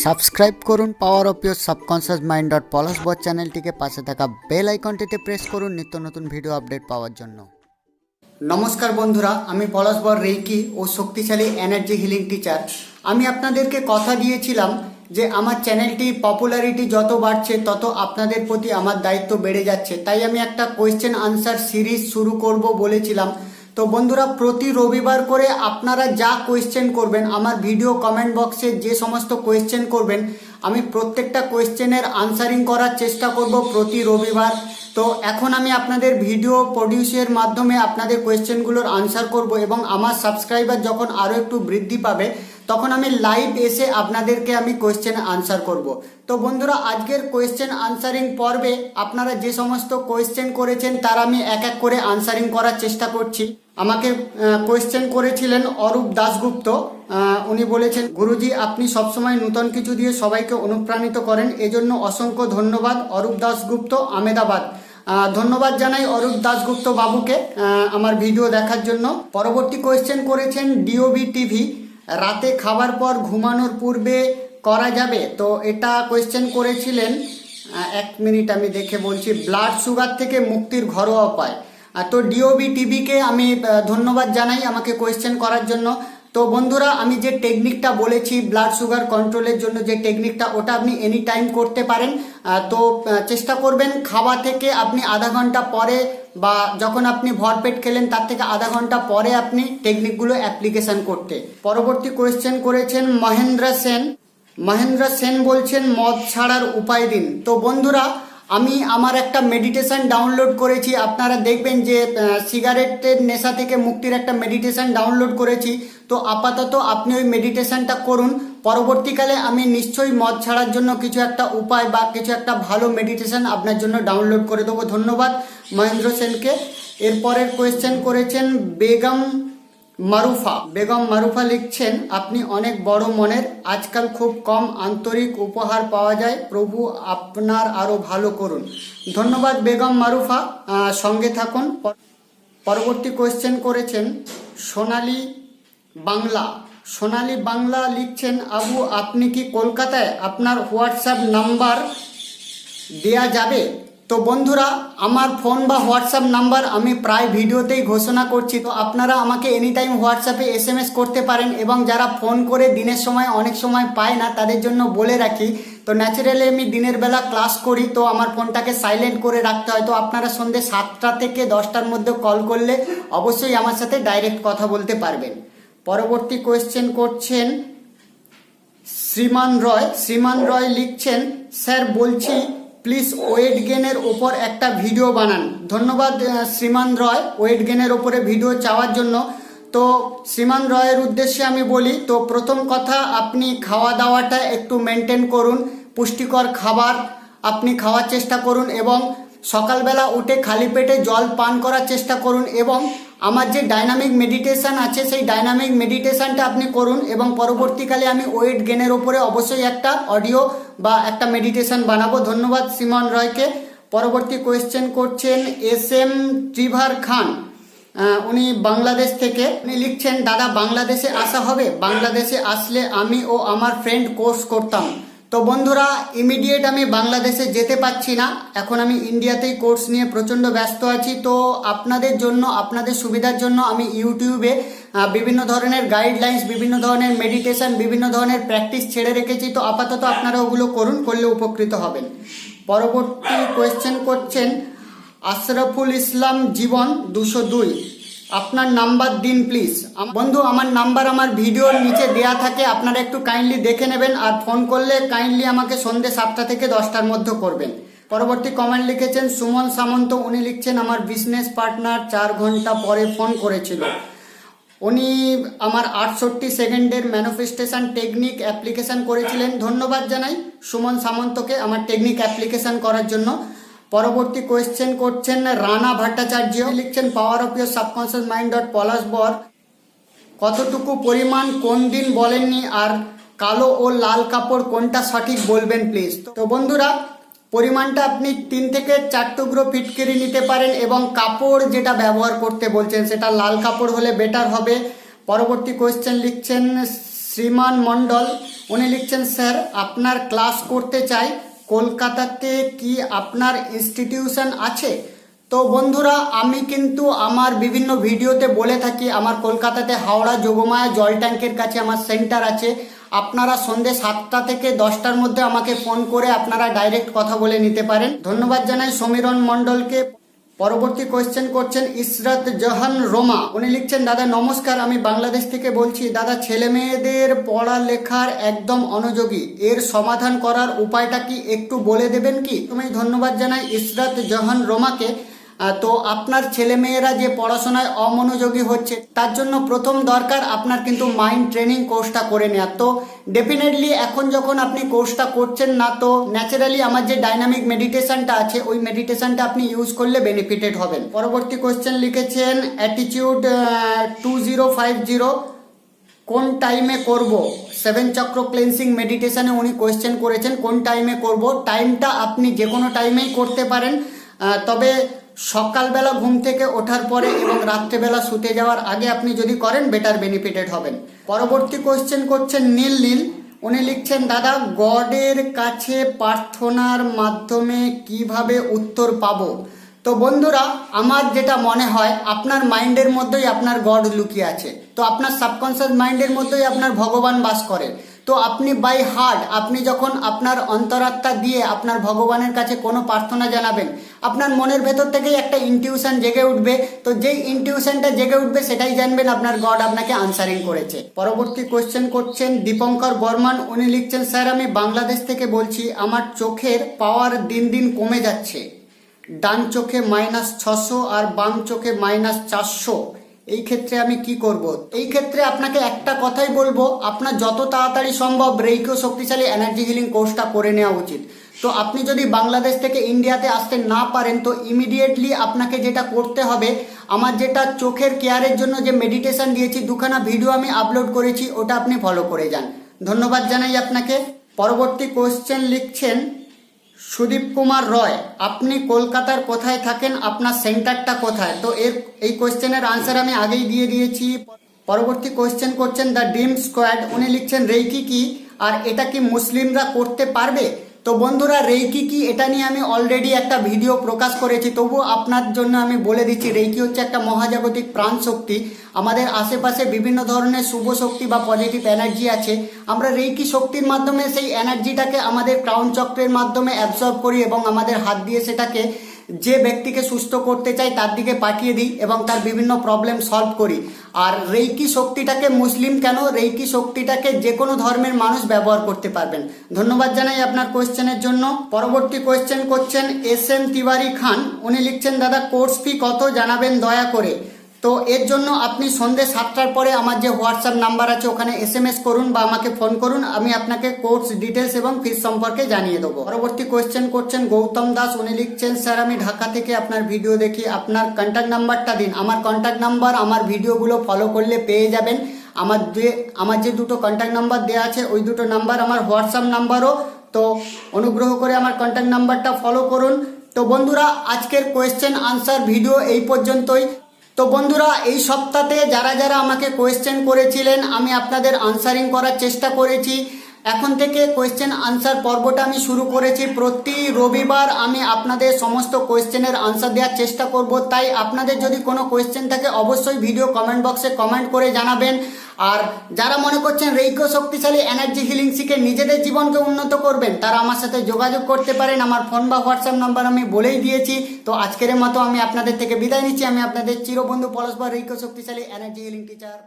Subscribe করুন power of your subconscious mind dot Palash বট চ্যানেলটিকে পাশে থাকা বেল আইকনটিতে প্রেস করুন নিত্য নতুন ভিডিও আপডেট পাওয়ার জন্য। নমস্কার বন্ধুরা, আমি পলাশবর রেইকি ও শক্তিশালী এনার্জি হিলিং টিচার। আমি আপনাদেরকে কথা দিয়েছিলাম যে আমার চ্যানেলটি পপুলারিটি যত বাড়ছে, তত আপনাদের প্রতি আমার দায়িত্ব বেড়ে যাচ্ছে। তাই আমি একটা কোয়েশ্চেন আনসার সিরিজ শুরু করব বলেছিলাম। তো বন্ধুরা, প্রতি রবিবার করে আপনারা যা কোয়েশ্চেন করবেন, আমার ভিডিও কমেন্ট বক্সে যে সমস্ত কোয়েশ্চেন করবেন, আমি প্রত্যেকটা কোয়েশ্চেনের আনসারিং করার চেষ্টা করব প্রতি রবিবার। তো এখন আমি আপনাদের ভিডিও প্রডিউসের মাধ্যমে আপনাদের কোয়েশ্চেনগুলোর আনসার করব এবং আমার সাবস্ক্রাইবার যখন আরও একটু বৃদ্ধি পাবে তখন আমি লাইভ এসে আপনাদেরকে আমি কোয়েশ্চেন আনসার করব। তো বন্ধুরা, আজকের কোয়েশ্চেন আনসারিং পর্বে আপনারা যে সমস্ত কোয়েশ্চেন করেছেন, তার আমি এক এক করে আনসারিং করার চেষ্টা করছি। আমাকে কোয়েশ্চেন করেছিলেন অরূপ দাশগুপ্ত। উনি বলেছেন, গুরুজি, আপনি সবসময় নূতন কিছু দিয়ে সবাইকে অনুপ্রাণিত করেন। এজন্য অসংখ্য ধন্যবাদ অরূপ দাশগুপ্ত আমেদাবাদ। ধন্যবাদ জানাই অরূপ দাশগুপ্ত বাবুকে আমার ভিডিও দেখার জন্য। পরবর্তী কোয়েশ্চেন করেছেন ডিওবি টিভি রাতে খাবার পর ঘুমানোর পূর্বে করা যাবে? তো এটা কোয়েশ্চেন করেছিলেন এক মিনিট আমি দেখে বলছি ব্লাড সুগার থেকে মুক্তির ঘরোয়া উপায়। তো ডিওবি টিভিকে আমি ধন্যবাদ জানাই আমাকে কোয়েশ্চেন করার জন্য। তো বন্ধুরা, আমি যে টেকনিকটা বলেছি ব্লাড সুগার কন্ট্রোলের জন্য যে টেকনিকটা ওটা আপনি এনি টাইম করতে পারেন। তো চেষ্টা করবেন, খাওয়া থেকে আপনি আধা ঘণ্টা পরে বা যখন আপনি ভরপেট খেলেন, তার থেকে আধা ঘণ্টা পরে আপনি টেকনিকগুলো অ্যাপ্লিকেশন করতে। পরবর্তী কোয়েশ্চেন করেছেন মহেন্দ্র সেন। মহেন্দ্র সেন বলছেন, মদ ছাড়ার উপায় দিন। তো বন্ধুরা, আমি আমার একটা মেডিটেশন ডাউনলোড করেছি। আপনারা দেখবেন যে সিগারেটের নেশা থেকে মুক্তির একটা মেডিটেশন ডাউনলোড করেছি। তো আপাতত আপনি ওই মেডিটেশনটা করুন। পরবর্তীকালে আমি নিশ্চয়ই মদ ছাড়ার জন্য কিছু একটা উপায় বা কিছু একটা ভালো মেডিটেশন আপনার জন্য ডাউনলোড করে দেবো। ধন্যবাদ মহেন্দ্র সেনকে। এরপরের কোয়েশ্চেন করেছেন বেগম মারুফা। বেগম মারুফা লিখছেন, আপনি অনেক বড় মনের, আজকাল খুব কম আন্তরিক উপহার পাওয়া যায়, প্রভু আপনার আরও ভালো করুন। ধন্যবাদ বেগম মারুফা। সঙ্গে থাকুন। পরবর্তী কোয়েশ্চেন করেছেন সোনালী বাংলা। সোনালী বাংলা লিখছেন, আবু, আপনি কি কলকাতায় আপনার হোয়াটসঅ্যাপ নাম্বার দেয়া যাবে? তো বন্ধুরা, আমার ফোন বা হোয়াটসঅ্যাপ নাম্বার আমি প্রায় ভিডিওতেই ঘোষণা করছি, তো আপনারা আমাকে এনি টাইম হোয়াটসঅ্যাপে এস এম এস করতে পারেন এবং যারা ফোন করে দিনের সময়, অনেক সময় পায় না, তাদের জন্য বলে রাখি। তো ন্যাচারালি আমি দিনের বেলা ক্লাস করি, তো আমার ফোনটাকে সাইলেন্ট করে রাখতে হয়। তো আপনারা সন্ধ্যে সাতটা থেকে দশটার মধ্যে কল করলে অবশ্যই আমার সাথে ডাইরেক্ট কথা বলতে পারবেন। পরবর্তী কোয়েশ্চেন করছেন শ্রীমান রয়। শ্রীমান রয় লিখছেন, স্যার, বলছি প্লিজ ওয়েট গেনের ওপর একটা ভিডিও বানান। ধন্যবাদ শ্রীমান রয়, ওয়েট গেনের ওপরে ভিডিও চাওয়ার জন্য। তো শ্রীমান রয়ের উদ্দেশ্যে আমি বলি, তো প্রথম কথা, আপনি খাওয়া দাওয়াটা একটু মেনটেন করুন, পুষ্টিকর খাবার আপনি খাওয়ার চেষ্টা করুন এবং সকালবেলা উঠে খালি পেটে জল পান করার চেষ্টা করুন এবং আমার যে ডাইনামিক মেডিটেশন আছে, সেই ডাইনামিক মেডিটেশনটা আপনি করুন এবং পরবর্তীকালে আমি ওয়েট গেনের ওপরে অবশ্যই একটা অডিও বা একটা মেডিটেশন বানাবো। ধন্যবাদ সিমন রয়কে। পরবর্তী কোয়েশ্চেন করছেন এস এম ট্রিভার খান। উনি বাংলাদেশ থেকে। উনি লিখছেন, দাদা, বাংলাদেশে আসা হবে? বাংলাদেশে আসলে আমি ও আমার ফ্রেন্ড কোর্স করতাম। তো বন্ধুরা ইমিডিয়েট আমি বাংলাদেশে যেতে পারছি না। এখন আমি ইন্ডিয়াতেই কোর্স নিয়ে প্রচণ্ড ব্যস্ত আছি। তো আপনাদের জন্য, আপনাদের সুবিধার জন্য আমি ইউটিউবে বিভিন্ন ধরনের গাইডলাইন্স বিভিন্ন ধরনের মেডিটেশন বিভিন্ন ধরনের প্র্যাকটিস ছেড়ে রেখেছি। তো আপাতত আপনারা ওগুলো করুন, করলে উপকৃত হবেন। পরবর্তী কোয়েশ্চেন করছেন, আশরাফুল ইসলাম জীবন দুশো দুই। আপনার নাম্বার দিন প্লিজ বন্ধু, আমার নাম্বার আমার ভিডিওর নিচে দেয়া থাকে, আপনারা একটু কাইন্ডলি দেখে নেবেন আর ফোন করলে কাইন্ডলি আমাকে সন্ধ্যে সাতটা থেকে দশটার মধ্যে করবেন। পরবর্তী কমেন্ট লিখেছেন সুমন সামন্ত, উনি লিখছেন, আমার বিজনেস পার্টনার চার ঘণ্টা পরে ফোন করেছিল। উনি আমার আটষট্টি সেকেন্ডের ম্যানিফেস্টেশন টেকনিক অ্যাপ্লিকেশন করেছিলেন। ধন্যবাদ জানাই সুমন সামন্তকে আমার টেকনিক অ্যাপ্লিকেশন করার জন্য। পরবর্তী কোয়েশ্চেন করছেন রানা ভট্টাচার্য। লিখছেন power of your subconscious mind dot Palash বর কতটুকু পরিমাণ কোন দিন বলেননি আর কালো ও লাল কাপড় কোনটা সঠিক বলবেন প্লিজ তো বন্ধুরা, পরিমাণটা আপনি তিন থেকে চার টুকরো ফিটকিরি নিতে পারেন এবং কাপড় যেটা ব্যবহার করতে বলছেন সেটা লাল কাপড় হলে বেটার হবে। পরবর্তী কোয়েশ্চেন লিখছেন শ্রীমান মণ্ডল। উনি লিখছেন স্যার আপনার ক্লাস করতে চাই কলকাতাতে কি আপনার ইনস্টিটিউশন আছে? তো বন্ধুরা, আমি কিন্তু আমার বিভিন্ন ভিডিওতে বলে থাকি, আমার কলকাতাতে হাওড়া যোগমায়া জল ট্যাঙ্কের কাছে আমার সেন্টার আছে। আপনারা সন্ধ্যে সাতটা থেকে দশটার মধ্যে আমাকে ফোন করে আপনারা ডাইরেক্ট কথা বলে নিতে পারেন। ধন্যবাদ জানাই সমীরণ মণ্ডলকে। পরবর্তী কোয়েশ্চেন করছেন ইসরাত জাহান রোমা। উনি লিখছেন, দাদা, নমস্কার, আমি বাংলাদেশ থেকে বলছি, দাদা ছেলে মেয়েদের পড়ালেখার একদম অনুযোগী। এর সমাধান করার উপায়টা কি একটু বলে দেবেন কি? তুমি ধন্যবাদ জানাই ইসরাত জাহান রোমাকে। তো আপনার ছেলেমেয়েরা যে পড়াশোনায় অমনোযোগী হচ্ছে, তার জন্য প্রথম দরকার আপনার কিন্তু মাইন্ড ট্রেনিং কোর্সটা করে নেওয়া। তো ডেফিনেটলি এখন যখন আপনি কোর্সটা করছেন না, তো ন্যাচারালি আমার যে ডাইনামিক মেডিটেশনটা আছে, ওই মেডিটেশনটা আপনি ইউজ করলে বেনিফিটেড হবেন। পরবর্তী কোশ্চেন লিখেছেন attitude two zero five zero কোন টাইমে করব? সেভেন চক্র ক্লেন্সিং মেডিটেশনে উনি কোয়েশ্চেন করেছেন, কোন টাইমে করব? টাইমটা আপনি যে কোনো টাইমেই করতে পারেন। তবে সকালবেলা ঘুম থেকে ওঠার পরে এবং রাত্রেবেলা শুতে যাওয়ার আগে আপনি যদি করেন বেটার বেনিফিটেড হবেন। পরবর্তী কোয়েশ্চেন করছেন নীল নীল। উনি লিখছেন, দাদা, গডের কাছে প্রার্থনার মাধ্যমে কীভাবে উত্তর পাবো? তো বন্ধুরা, আমার যেটা মনে হয়, আপনার মাইন্ডের মধ্যেই আপনার গড লুকিয়ে আছে। তো আপনার সাবকনসিয়াস মাইন্ডের মধ্যেই আপনার ভগবান বাস করে। তো আপনি বাই হার্ট আপনি যখন আপনার অন্তরাত্মা দিয়ে আপনার ভগবানের কাছে কোনো প্রার্থনা জানাবেন, আপনার মনের ভেতর থেকেই একটা ইনটিউশন জেগে উঠবে। তো যেই ইনটিউশনটা জেগে উঠবে, সেটাই জানবেন আপনার গড আপনাকে আনসারিং করেছে। পরবর্তী কোশ্চেন করছেন দীপঙ্কর বর্মান। উনি লিখছেন, স্যার, আমি বাংলাদেশ থেকে বলছি, আমার চোখের পাওয়ার দিন দিন কমে যাচ্ছে। ডান চোখে মাইনাস ছশো আর বাম চোখে মাইনাস চারশো। এই ক্ষেত্রে আমি কি করব? এই ক্ষেত্রে আপনাকে একটা কথাই বলব, আপনার যত তাড়াতাড়ি সম্ভব রেইকো শক্তিশালী এনার্জি হিলিং কোর্সটা করে নেওয়া উচিত। তো আপনি যদি বাংলাদেশ থেকে ইন্ডিয়াতে আসতে না পারেন, তো ইমিডিয়েটলি আপনাকে যেটা করতে হবে, আমার যেটা চোখের কেয়ারের জন্য যে মেডিটেশন দিয়েছি, দুখানা ভিডিও আমি আপলোড করেছি, ওটা আপনি ফলো করে যান। ধন্যবাদ জানাই আপনাকে। পরবর্তী কোশ্চেন লিখছেন সুদীপ কুমার রয়, আপনি কলকাতার কোথায় থাকেন? আপনার সেন্টারটা কোথায়? তো এর, এই কোয়েশ্চেনের আনসার আমি আগেই দিয়ে দিয়েছি। পরবর্তী কোয়েশ্চেন করছেন দ্য ডিম স্কোয়াড। উনি লিখছেন, রেইকি কি? আর এটা কি মুসলিমরা করতে পারবে? তো বন্ধুরা, রেইকি কি? এটা নিয়ে আমি অলরেডি একটা ভিডিও প্রকাশ করেছি। তবু আপনার জন্য আমি বলে দিচ্ছি, রেইকি হচ্ছে একটা মহাজাগতিক প্রাণ শক্তি। আমাদের আশেপাশে বিভিন্ন ধরনের শুভ শক্তি বা পজিটিভ এনার্জি আছে। আমরা রেইকি শক্তির মাধ্যমে সেই এনার্জিটাকে আমাদের ক্রাউন চক্রের মাধ্যমে অ্যাবসর্ব করি এবং আমাদের হাত দিয়ে সেটাকে যে ব্যক্তিকে সুস্থ করতে চাই তার দিকে পাঠিয়ে দিই এবং তার বিভিন্ন প্রবলেম সলভ করি। আর রেইকি শক্তিটাকে মুসলিম কেন? রেইকি শক্তিটাকে যে কোনো ধর্মের মানুষ ব্যবহার করতে পারবেন। ধন্যবাদ জানাই আপনার কোয়েশ্চেনের জন্য। পরবর্তী কোয়েশ্চেন করছেন এস এম তিওয়ারি খান। উনি লিখছেন, দাদা কোর্স ফি কত? জানাবেন দয়া করে। তো এর জন্য আপনি সন্ধে সাতটার পরে আমার যে হোয়াটসঅ্যাপ নাম্বার আছে, ওখানে এস করুন বা আমাকে ফোন করুন, আমি আপনাকে কোর্স ডিটেলস এবং ফিস সম্পর্কে জানিয়ে দেবো। পরবর্তী কোয়েশ্চেন করছেন গৌতম দাস, উনি লিখছেন, স্যার, আমি ঢাকা থেকে আপনার ভিডিও দেখি, আপনার কন্ট্যাক্ট নাম্বারটা দিন। আমার কন্ট্যাক্ট নাম্বার আমার ভিডিওগুলো ফলো করলে পেয়ে যাবেন। আমার যে আমার যে দুটো কন্ট্যাক্ট নাম্বার দেওয়া আছে, ওই দুটো নাম্বার আমার হোয়াটসঅ্যাপ নাম্বারও তো অনুগ্রহ করে আমার কন্ট্যাক্ট নাম্বারটা ফলো করুন। তো বন্ধুরা, আজকের কোয়েশ্চেন আনসার ভিডিও এই পর্যন্তই। তো বন্ধুরা, এই সপ্তাহে যারা যারা আমাকে কোয়েশ্চেন করেছিলেন, আমি আপনাদের আনসারিং করার চেষ্টা করেছি। এখন থেকে কোয়েশ্চেন আনসার পর্বটা আমি শুরু করেছি। প্রতি রবিবার আমি আপনাদের সমস্ত কোয়েশ্চেনের আনসার দেওয়ার চেষ্টা করব। তাই আপনাদের যদি কোনো কোয়েশ্চেন থাকে, অবশ্যই ভিডিও কমেন্ট বক্সে কমেন্ট করে জানাবেন। আর যারা মনে করছেন রেইকো শক্তিশালী এনার্জি হিলিং শিখে নিজেদের জীবনকে উন্নত করবেন, তারা আমার সাথে যোগাযোগ করতে পারেন। আমার ফোন বা হোয়াটসঅ্যাপ নাম্বার আমি বলেই দিয়েছি। তো আজকের মতো আমি আপনাদের থেকে বিদায় নিচ্ছি। আমি আপনাদের চিরবন্ধু পরস্পর রেইকো শক্তিশালী এনার্জি হিলিং টিচার